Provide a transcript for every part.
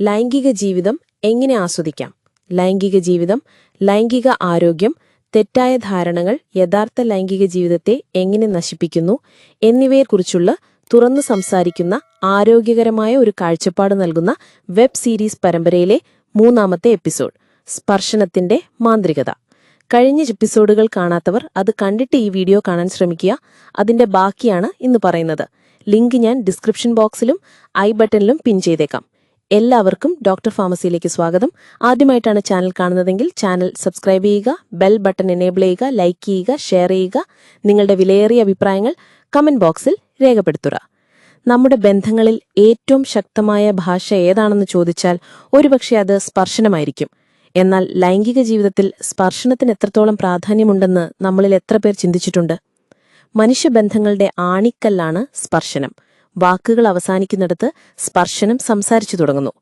ലൈംഗിക ജീവിതം എങ്ങനെ ആസ്വദിക്കാം? ലൈംഗിക ജീവിതം ലൈംഗിക ആരോഗ്യം തെറ്റായ ധാരണകൾ യഥാർത്ഥ ലൈംഗിക ജീവിതത്തെ എങ്ങനെ നശിപ്പിക്കുന്നു എന്നിവയെക്കുറിച്ചുള്ള തുറന്നു സംസാരിക്കുന്ന ആരോഗ്യകരമായ ഒരു കാഴ്ചപ്പാട് നൽകുന്ന വെബ് സീരീസ് പരമ്പരയിലെ മൂന്നാമത്തെ എപ്പിസോഡ് സ്പർശനത്തിന്റെ മാന്ത്രികത. കഴിഞ്ഞ എപ്പിസോഡുകൾ കാണാത്തവർ അത് കണ്ടിട്ട് ഈ വീഡിയോ കാണാൻ ശ്രമിക്കുക. അതിന്റെ ബാക്കിയാണ് ഇന്ന് പറയുന്നത്. ലിങ്ക് ഞാൻ ഡിസ്ക്രിപ്ഷൻ ബോക്സിലും ഐ ബട്ടണിലും പിൻ ചെയ്തേക്കാം. എല്ലാവർക്കും ഡോക്ടർ ഫാർമസിയിലേക്ക് സ്വാഗതം. ആദ്യമായിട്ടാണ് ചാനൽ കാണുന്നതെങ്കിൽ ചാനൽ സബ്സ്ക്രൈബ് ചെയ്യുക ബെൽ ബട്ടൺ എനേബിൾ ചെയ്യുക ലൈക്ക് ചെയ്യുക ഷെയർ ചെയ്യുക. നിങ്ങളുടെ വിലയേറിയ അഭിപ്രായങ്ങൾ കമന്റ് ബോക്സിൽ രേഖപ്പെടുത്തുക. നമ്മുടെ ബന്ധങ്ങളിൽ ഏറ്റവും ശക്തമായ ഭാഷ ഏതാണെന്ന് ചോദിച്ചാൽ ഒരുപക്ഷെ അത് സ്പർശനമായിരിക്കും. എന്നാൽ ലൈംഗിക ജീവിതത്തിൽ സ്പർശനത്തിന് എത്രത്തോളം പ്രാധാന്യമുണ്ടെന്ന് നമ്മളിൽ എത്ര പേർ ചിന്തിച്ചിട്ടുണ്ട്? മനുഷ്യബന്ധങ്ങളുടെ ആണിക്കല്ലാണ് സ്പർശനം. വാക്കുകൾ അവസാനിക്കുന്നിടത്ത് സ്പർശനം സംസാരിച്ചു തുടങ്ങുന്നു.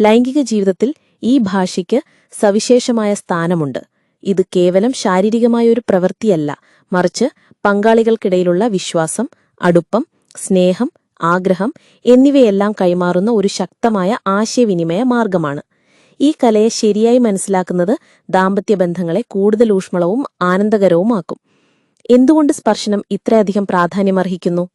ലൈംഗിക ജീവിതത്തിൽ ഈ ഭാഷയ്ക്ക് സവിശേഷമായ സ്ഥാനമുണ്ട്. ഇത് കേവലം ശാരീരികമായ ഒരു പ്രവൃത്തിയല്ല. മറിച്ച് പങ്കാളികൾക്കിടയിലുള്ള വിശ്വാസം അടുപ്പം സ്നേഹം ആഗ്രഹം എന്നിവയെല്ലാം കൈമാറുന്ന ഒരു ശക്തമായ ആശയവിനിമയ മാർഗമാണ്. ഈ കലയെ ശരിയായി മനസ്സിലാക്കുന്നത് ദാമ്പത്യ ബന്ധങ്ങളെ കൂടുതൽ ഊഷ്മളവും ആനന്ദകരവുമാക്കും. എന്തുകൊണ്ട് സ്പർശനം ഇത്രയധികം പ്രാധാന്യമർഹിക്കുന്നു?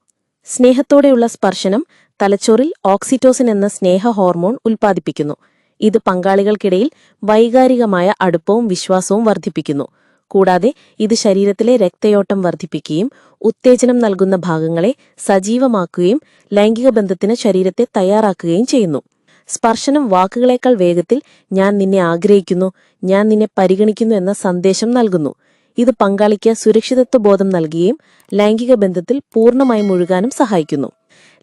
സ്നേഹത്തോടെയുള്ള സ്പർശനം തലച്ചോറിൽ ഓക്സിറ്റോസിൻ എന്ന സ്നേഹ ഹോർമോൺ ഉൽപ്പാദിപ്പിക്കുന്നു. ഇത് പങ്കാളികൾക്കിടയിൽ വൈകാരികമായ അടുപ്പവും വിശ്വാസവും വർദ്ധിപ്പിക്കുന്നു. കൂടാതെ ഇത് ശരീരത്തിലെ രക്തയോട്ടം വർദ്ധിപ്പിക്കുകയും ഉത്തേജനം നൽകുന്ന ഭാഗങ്ങളെ സജീവമാക്കുകയും ലൈംഗിക ബന്ധത്തിന് ശരീരത്തെ തയ്യാറാക്കുകയും ചെയ്യുന്നു. സ്പർശനം വാക്കുകളേക്കാൾ വേഗത്തിൽ ഞാൻ നിന്നെ ആഗ്രഹിക്കുന്നു ഞാൻ നിന്നെ പരിഗണിക്കുന്നു എന്ന സന്ദേശം നൽകുന്നു. ഇത് പങ്കാളിക്ക് സുരക്ഷിതത്വ ബോധം നൽകുകയും ലൈംഗിക ബന്ധത്തിൽ പൂർണമായി മുഴുകാനും സഹായിക്കുന്നു.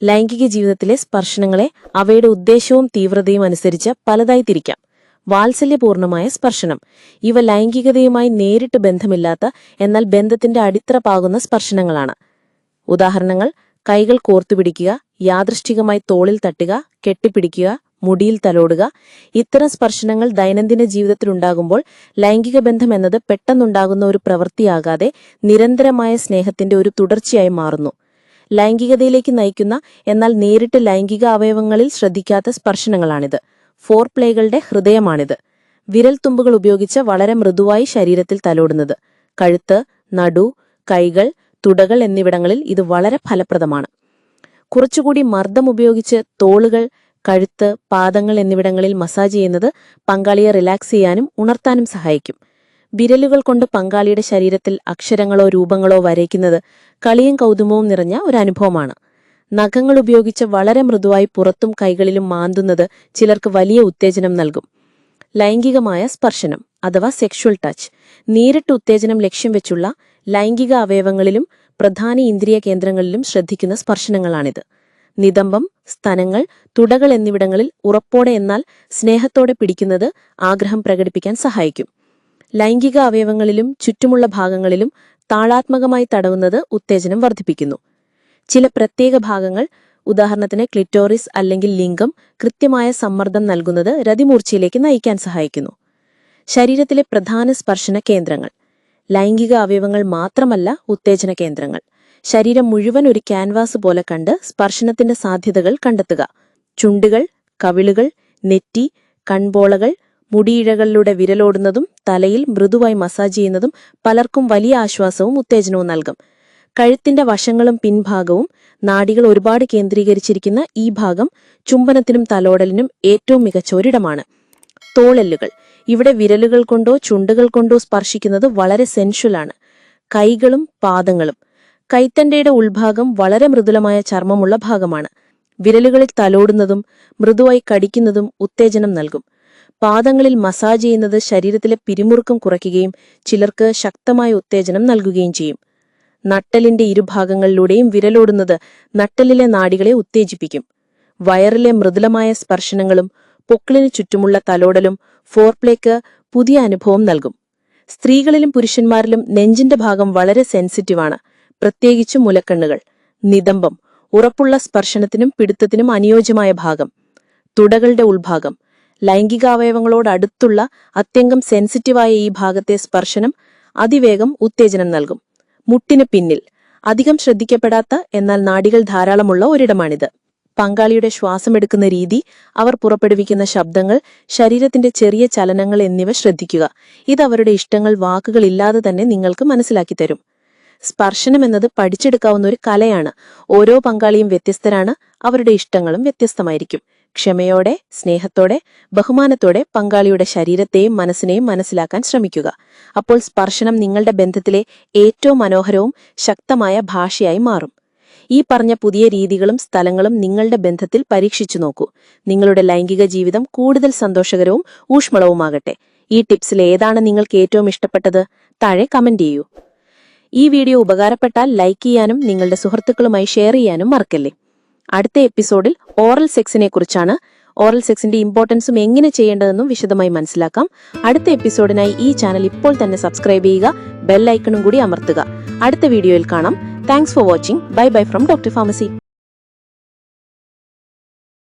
ലൈംഗിക ജീവിതത്തിലെ സ്പർശനങ്ങളെ അവയുടെ ഉദ്ദേശവും തീവ്രതയും അനുസരിച്ച് പലതായി തിരിക്കാം. വാത്സല്യപൂർണമായ സ്പർശനം. ഇവ ലൈംഗികതയുമായി നേരിട്ട് ബന്ധമില്ലാത്ത എന്നാൽ ബന്ധത്തിന്റെ അടിത്തറ പാകുന്ന സ്പർശനങ്ങളാണ്. ഉദാഹരണങ്ങൾ കൈകൾ കോർത്തുപിടിക്കുക യാദൃഷ്ടികമായി തോളിൽ തട്ടുക കെട്ടിപ്പിടിക്കുക മുടിയിൽ തലോടുക. ഇത്തരം സ്പർശനങ്ങൾ ദൈനംദിന ജീവിതത്തിൽ ഉണ്ടാകുമ്പോൾ ലൈംഗിക ബന്ധം എന്നത് പെട്ടെന്നുണ്ടാകുന്ന ഒരു പ്രവൃത്തിയാകാതെ നിരന്തരമായ സ്നേഹത്തിന്റെ ഒരു തുടർച്ചയായി മാറുന്നു. ലൈംഗികതയിലേക്ക് നയിക്കുന്ന എന്നാൽ നേരിട്ട് ലൈംഗിക അവയവങ്ങളിൽ ശ്രദ്ധിക്കാത്ത സ്പർശനങ്ങളാണിത്. ഫോർ പ്ലേകളുടെ ഹൃദയമാണിത്. വിരൽ തുമ്പുകൾ ഉപയോഗിച്ച് വളരെ മൃദുവായി ശരീരത്തിൽ തലോടുന്നത്. കഴുത്ത് നടു കൈകൾ തുടകൾ എന്നിവിടങ്ങളിൽ ഇത് വളരെ ഫലപ്രദമാണ്. കുറച്ചുകൂടി മർദ്ദം ഉപയോഗിച്ച് തോളുകൾ കഴുത്ത് പാദങ്ങൾ എന്നിവിടങ്ങളിൽ മസാജ് ചെയ്യുന്നത് പങ്കാളിയെ റിലാക്സ് ചെയ്യാനും ഉണർത്താനും സഹായിക്കും. വിരലുകൾ കൊണ്ട് പങ്കാളിയുടെ ശരീരത്തിൽ അക്ഷരങ്ങളോ രൂപങ്ങളോ വരയ്ക്കുന്നത് കളിയും കൗതുമവും നിറഞ്ഞ ഒരു അനുഭവമാണ്. നഖങ്ങൾ ഉപയോഗിച്ച് വളരെ മൃദുവായി പുറത്തും കൈകളിലും മാന്തുന്നത് ചിലർക്ക് വലിയ ഉത്തേജനം നൽകും. ലൈംഗികമായ സ്പർശനം അഥവാ സെക്ഷുവൽ ടച്ച് നേരിട്ട് ഉത്തേജനം ലക്ഷ്യം വെച്ചുള്ള ലൈംഗിക അവയവങ്ങളിലും പ്രധാന ഇന്ദ്രിയ കേന്ദ്രങ്ങളിലും ശ്രദ്ധിക്കുന്ന സ്പർശനങ്ങളാണിത്. നിതംബം സ്തനങ്ങൾ തുടകൾ എന്നിവിടങ്ങളിൽ ഉറപ്പോടെ എന്നാൽ സ്നേഹത്തോടെ പിടിക്കുന്നത് ആഗ്രഹം പ്രകടിപ്പിക്കാൻ സഹായിക്കും. ലൈംഗിക അവയവങ്ങളിലും ചുറ്റുമുള്ള ഭാഗങ്ങളിലും താളാത്മകമായി തടവുന്നത് ഉത്തേജനം വർദ്ധിപ്പിക്കുന്നു. ചില പ്രത്യേക ഭാഗങ്ങൾ ഉദാഹരണത്തിന് ക്ലിറ്റോറിസ് അല്ലെങ്കിൽ ലിംഗം കൃത്യമായ സമ്മർദ്ദം നൽകുന്നത് രതിമൂർച്ചയിലേക്ക് നയിക്കാൻ സഹായിക്കുന്നു. ശരീരത്തിലെ പ്രധാന സ്പർശന കേന്ദ്രങ്ങൾ. ലൈംഗിക അവയവങ്ങൾ മാത്രമല്ല ഉത്തേജന കേന്ദ്രങ്ങൾ. ശരീരം മുഴുവൻ ഒരു ക്യാൻവാസ് പോലെ കണ്ട് സ്പർശനത്തിന്റെ സാധ്യതകൾ കണ്ടെത്തുക. ചുണ്ടുകൾ കവിളുകൾ നെറ്റി കൺപോളകൾ മുടിയിഴകളിലൂടെ വിരലോടുന്നതും തലയിൽ മൃദുവായി മസാജ് ചെയ്യുന്നതും പലർക്കും വലിയ ആശ്വാസവും ഉത്തേജനവും നൽകും. കഴുത്തിന്റെ വശങ്ങളും പിൻഭാഗവും നാടികൾ ഒരുപാട് കേന്ദ്രീകരിച്ചിരിക്കുന്ന ഈ ഭാഗം ചുംബനത്തിനും തലോടലിനും ഏറ്റവും മികച്ച ഒരിടമാണ്. തോളല്ലുകൾ. ഇവിടെ വിരലുകൾ കൊണ്ടോ ചുണ്ടുകൾ കൊണ്ടോ സ്പർശിക്കുന്നത് വളരെ സെൻഷ്വലാണ് കൈകളും പാദങ്ങളും. കൈത്തണ്ടയുടെ ഉൾഭാഗം വളരെ മൃദുലമായ ചർമ്മമുള്ള ഭാഗമാണ്. വിരലുകളിൽ തലോടുന്നതും മൃദുവായി കടിക്കുന്നതും ഉത്തേജനം നൽകും. പാദങ്ങളിൽ മസാജ് ചെയ്യുന്നത് ശരീരത്തിലെ പിരിമുറുക്കം കുറയ്ക്കുകയും ചിലർക്ക് ശക്തമായ ഉത്തേജനം നൽകുകയും ചെയ്യും. നട്ടലിന്റെ ഇരുഭാഗങ്ങളിലൂടെയും വിരലോടുന്നത് നട്ടലിലെ നാടികളെ ഉത്തേജിപ്പിക്കും. വയറിലെ മൃദുലമായ സ്പർശനങ്ങളും പൊക്കിളിന് ചുറ്റുമുള്ള തലോടലും ഫോർപ്ലേക്ക് പുതിയ അനുഭവം നൽകും. സ്ത്രീകളിലും പുരുഷന്മാരിലും നെഞ്ചിന്റെ ഭാഗം വളരെ സെൻസിറ്റീവാണ് പ്രത്യേകിച്ച് മുലക്കണ്ണുകൾ നിതംബം ഉറപ്പുള്ള സ്പർശനത്തിനും പിടുത്തത്തിനും അനുയോജ്യമായ ഭാഗം തുടകളുടെ ഉൾഭാഗം ലൈംഗികാവയവങ്ങളോട് അടുത്തുള്ള അത്യന്തം സെൻസിറ്റീവായ ഈ ഭാഗത്തെ സ്പർശനം അതിവേഗം ഉത്തേജനം നൽകും. മുട്ടിന് പിന്നിൽ അധികം ശ്രദ്ധിക്കപ്പെടാത്ത എന്നാൽ നാടികൾ ധാരാളമുള്ള ഒരിടമാണിത്. പങ്കാളിയുടെ ശ്വാസമെടുക്കുന്ന രീതി അവർ പുറപ്പെടുവിക്കുന്ന ശബ്ദങ്ങൾ ശരീരത്തിന്റെ ചെറിയ ചലനങ്ങൾ എന്നിവ ശ്രദ്ധിക്കുക. ഇത് അവരുടെ ഇഷ്ടങ്ങൾ വാക്കുകളില്ലാതെ തന്നെ നിങ്ങൾക്ക് മനസ്സിലാക്കി തരും. സ്പർശനം എന്നത് പഠിച്ചെടുക്കാവുന്ന ഒരു കലയാണ്. ഓരോ പങ്കാളിയും വ്യത്യസ്തരാണ്. അവരുടെ ഇഷ്ടങ്ങളും വ്യത്യസ്തമായിരിക്കും. ക്ഷമയോടെ സ്നേഹത്തോടെ ബഹുമാനത്തോടെ പങ്കാളിയുടെ ശരീരത്തെയും മനസ്സിനെയും മനസ്സിലാക്കാൻ ശ്രമിക്കുക. അപ്പോൾ സ്പർശനം നിങ്ങളുടെ ബന്ധത്തിലെ ഏറ്റവും മനോഹരവും ശക്തമായ ഭാഷയായി മാറും. ഈ പറഞ്ഞ പുതിയ രീതികളും സ്ഥലങ്ങളും നിങ്ങളുടെ ബന്ധത്തിൽ പരീക്ഷിച്ചു നോക്കൂ. നിങ്ങളുടെ ലൈംഗിക ജീവിതം കൂടുതൽ സന്തോഷകരവും ഊഷ്മളവുമാകട്ടെ. ഈ ടിപ്സിൽ ഏതാണ് നിങ്ങൾക്ക് ഏറ്റവും ഇഷ്ടപ്പെട്ടത്? താഴെ കമന്റ് ചെയ്യൂ. ഈ വീഡിയോ ഉപകാരപ്പെട്ടാൽ ലൈക്ക് ചെയ്യാനും നിങ്ങളുടെ സുഹൃത്തുക്കളുമായി ഷെയർ ചെയ്യാനും മറക്കല്ലേ. അടുത്ത എപ്പിസോഡിൽ ഓറൽ സെക്സിനെ കുറിച്ചാണ്. ഓറൽ സെക്സിന്റെ ഇമ്പോർട്ടൻസും എങ്ങനെ ചെയ്യേണ്ടതെന്നും വിശദമായി മനസ്സിലാക്കാം. അടുത്ത എപ്പിസോഡിനായി ഈ ചാനൽ ഇപ്പോൾ തന്നെ സബ്സ്ക്രൈബ് ചെയ്യുക ബെൽ ഐക്കണും കൂടി അമർത്തുക. അടുത്ത വീഡിയോയിൽ കാണാം. Thanks for watching. Bye bye from doctor pharmacy